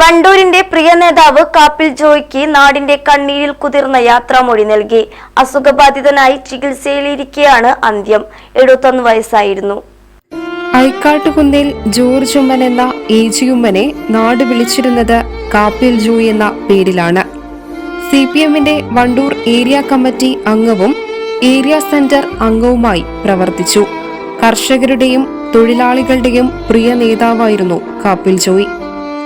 വണ്ടൂരിന്റെ പ്രിയ നേതാവ് കാപ്പിൽ ജോയ്ക്ക് നാടിന്റെ കണ്ണീരിൽ കുതിർന്ന യാത്രാമൊഴി നൽകി. അസുഖബാധിതനായി ചികിത്സയിലിരിക്കെയാണ് അന്ത്യം. എഴുപത്തൊന്ന് വയസ്സായിരുന്നു. ഐക്കാട്ടുകുന്നിൽ ജോർജ് ഉമ്മൻ എന്ന ഏജിയുമ്മനെ നാട് വിളിച്ചിരുന്നത് കാപ്പിൽ ജോയ് എന്ന പേരിലാണ്. സി പി എമ്മിന്റെ വണ്ടൂർ ഏരിയ കമ്മിറ്റി അംഗവും ഏരിയ സെന്റർ അംഗവുമായി പ്രവർത്തിച്ചു. കർഷകരുടെയും തൊഴിലാളികളുടെയും പ്രിയ നേതാവായിരുന്നു കാപ്പിൽ ജോയ്.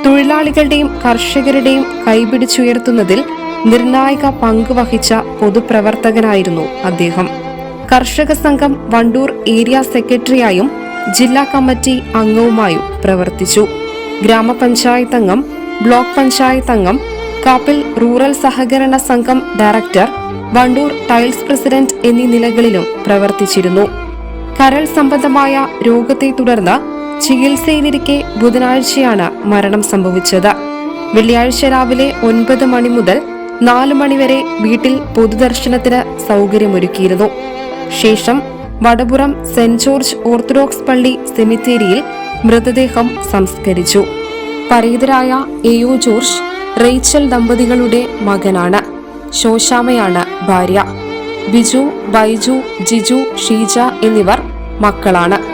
തൊഴിലാളികളുടെയും കർഷകരുടെയും കൈപിടിച്ചുയർത്തുന്നതിൽ നിർണായക പങ്ക് വഹിച്ച പൊതുപ്രവർത്തകനായിരുന്നു അദ്ദേഹം. കർഷക സംഘം വണ്ടൂർ ഏരിയ സെക്രട്ടറിയായും ജില്ലാ കമ്മിറ്റി അംഗവുമായും പ്രവർത്തിച്ചു. ഗ്രാമപഞ്ചായത്ത് അംഗം ബ്ലോക്ക് പഞ്ചായത്ത് അംഗം കാപ്പിൽ റൂറൽ സഹകരണ സംഘം ഡയറക്ടർ വണ്ടൂർ ടൈൽസ് പ്രസിഡന്റ് എന്നീ നിലകളിലും പ്രവർത്തിച്ചിരുന്നു. കരൾ സംബന്ധമായ രോഗത്തെ തുടർന്ന് ചികിത്സയിലിരിക്കെ ബുധനാഴ്ചയാണ് മരണം സംഭവിച്ചത്. വെള്ളിയാഴ്ച രാവിലെ ഒൻപത് മണി മുതൽ നാല് മണിവരെ വീട്ടിൽ പൊതുദർശനത്തിന് സൗകര്യമൊരുക്കിയിരുന്നു. ശേഷം വടപുറം സെന്റ് ജോർജ് ഓർത്തഡോക്സ് പള്ളി സെമിത്തേരിയിൽ മൃതദേഹം സംസ്കരിച്ചു. പരേതരായ എയോ ജോർജ് റേച്ചൽ ദമ്പതികളുടെ മകനാണ്. ശോശാമയാണ് ഭാര്യ. ബിജു ബൈജു ജിജു ഷീജ എന്നിവർ മക്കളാണ്.